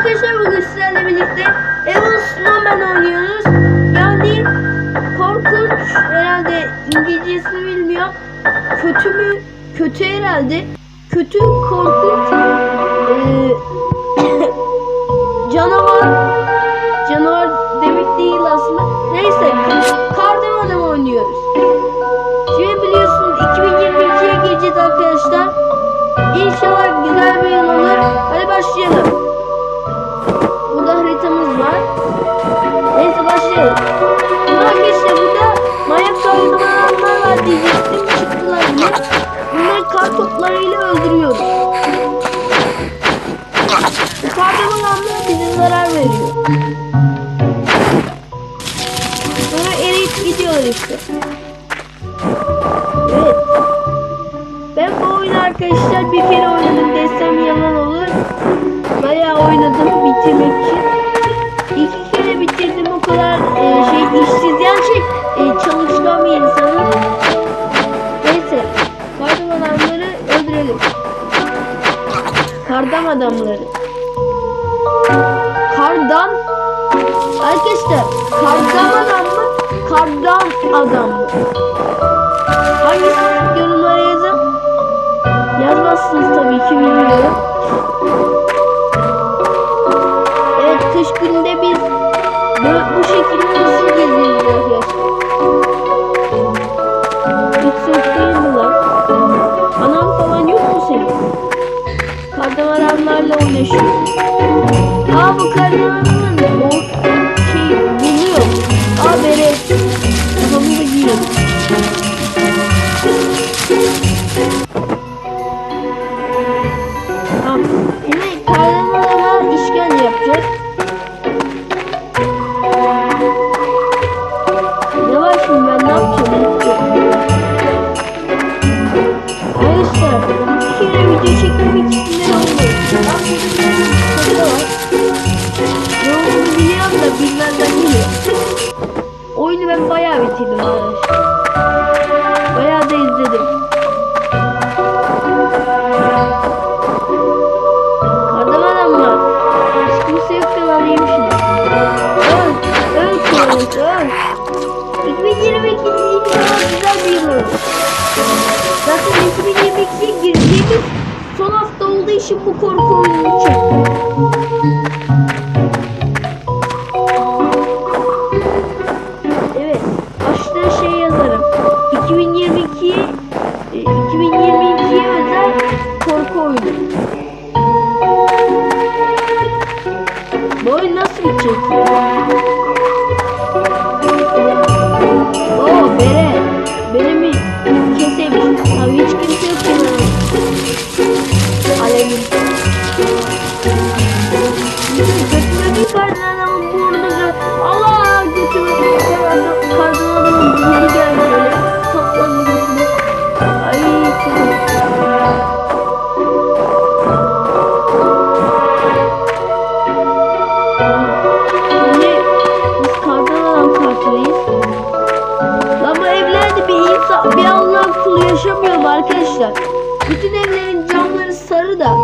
arkadaşlar bugün sizlerle birlikte Evil Snowman oynuyoruz. Yani korkunç herhalde İngilizcesini bilmiyorum. Kötü mü? Kötü herhalde. Kötü korkunç eee, canavar canavar demek değil aslında. Neyse kardan adam oynuyoruz. Şimdi biliyorsunuz 2022'ye gireceğiz arkadaşlar. İnşallah güzel bir yıl olur. Hadi başlayalım. Başlayalım. Burada arkadaşlar burada manyak saldırılar var diyecektim. Bunları kar öldürüyoruz. Bu kardan adamlar bize zarar veriyor. Sonra eriyip gidiyorlar. Ben bu arkadaşlar bir kere oynadım desem yalan olur. Bayağı oynadım bitirmek için. Şey işsiz yani şey e, çalışkan bir insanım. Neyse. Kardan adamları öldürelim. Kardam adamları. Kardan Arkadaşlar kardan adam mı? Kardan adam mı? Hangisi yorumlara yazın. Yazmazsınız tabii ki bilmiyorum. Evet kış gününde böyle bu şekilde geziyoruz arkadaşlar? Hiç soğuk değil mi lan? Anam falan yok mu senin? Kardamaranlarla oynaşıyor. Aa bu kardamaranın için bu korku oyununu çektim. Sarı da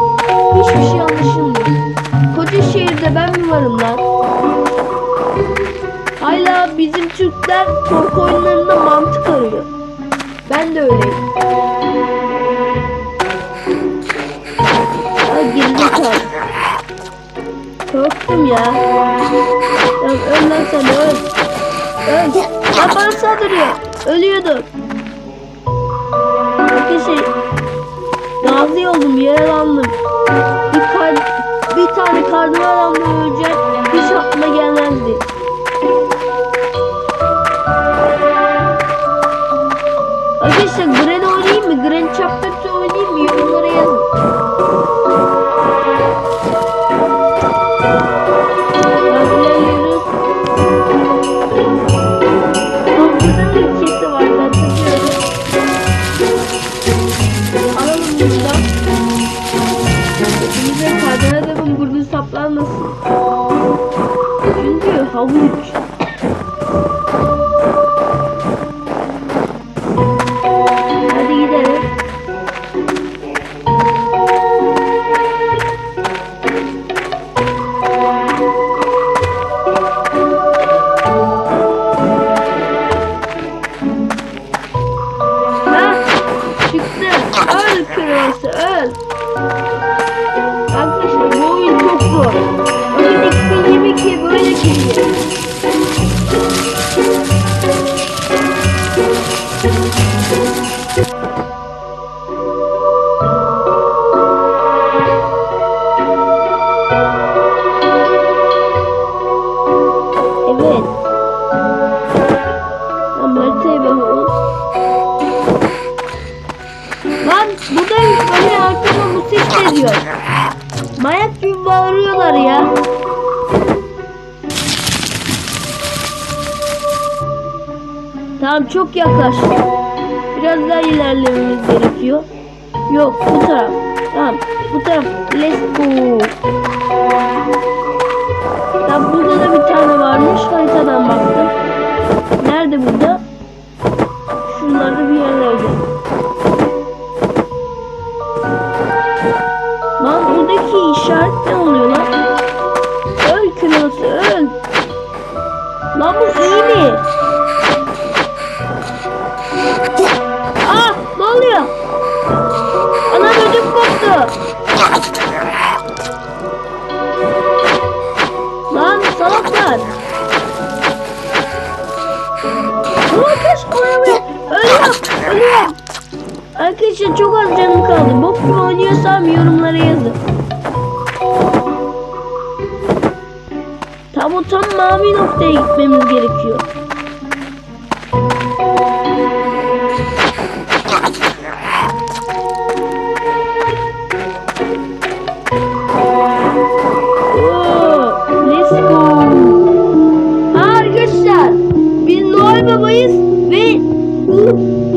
hiçbir şey anlaşılmıyor. Koca şehirde ben mi varım lan? Hala bizim Türkler korku oyunlarında mantık arıyor. Ben de öyleyim. Ya gerizekalı. Korktum ya. Ya öl lan sen öl. Öl. Ya bana saldırıyor. Ölüyordum. Arkadaşlar gazi oldum, yaralandım. Bir, kar, bir tane kardan adamla öleceğim. Hiç aklıma gelmezdi. Arkadaşlar Gren oynayayım mı? Gren Chapter'da oynayayım mı? Yorumlara yazın. Evet. Tamam haritaya bakalım. Lan buradayım. Beni arkama bu ses geliyor. Manyak gibi bağırıyorlar ya. Tamam çok yaklaştık. Biraz daha ilerlememiz gerekiyor. Yok bu taraf. Tamam bu taraf. Let's go. Buradaki işaret ne oluyor lan? Öl kınası öl. Lan bu iyi mi? Ah ne oluyor? Ana ödüm koptu. Lan salaklar. Salaklar koyamıyor. Ölüyorum. Ölüyorum. Arkadaşlar çok az canım kaldı. Bok gibi oynuyorsam yorumlara yazın. Tam mavi noktaya gitmemiz gerekiyor.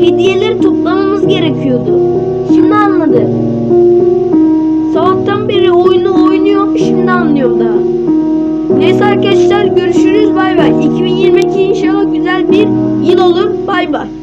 Hediyeleri toplamamız gerekiyordu. Şimdi anladım. Sabahtan beri oyunu oynuyorum şimdi anlıyorum daha. Neyse arkadaşlar görüşürüz bay bay. 2022 inşallah güzel bir yıl olur bay bay.